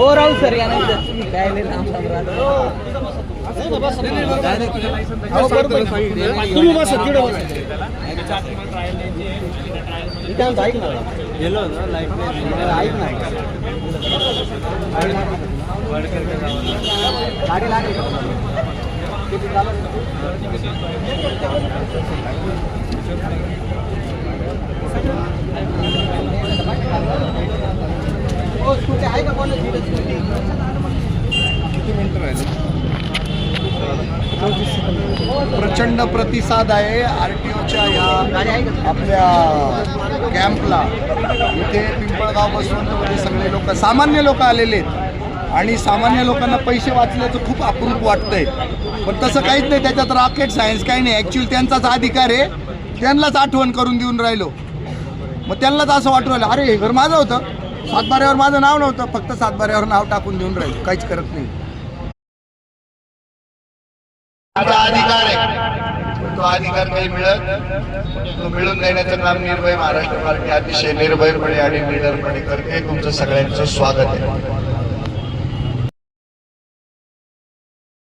हो राहू सर या नाही तुम्ही काय नाही लांब लांब तुम्ही तिकडे ऐक ना. ऐक ना. गाडी लागेल. किती प्रचंड प्रतिसाद आहे आर टी ओच्या या आपल्या कॅम्पला. इथे पिंपळगाव बसवंतमध्ये सगळे लोक सामान्य लोक आलेले आहेत. आणि सामान्य लोकांना पैसे वाचल्याचं खूप अप्रूप वाटतंय. पण तसं काहीच नाही त्याच्यात रॉकेट सायन्स काही नाही. ऍक्च्युअली त्यांचाच अधिकार आहे. त्यांनाच आठवण करून देऊन राहिलो. मग त्यांनाच असं वाटू राहिलं अरे हे घर माझं होतं. सातबाऱ्यावर माझं नाव नव्हतं फक्त सातबाऱ्यावर नाव टाकून देऊन राहील. काहीच करत नाही. अधिकार आहे. तो अधिकार काही मिळत तो मिळून देण्याचं काम निर्भय महाराष्ट्र पार्टी अतिशय निर्भयपणे आणि निडरपणे करते. तुमचं सगळ्यांचं स्वागत आहे.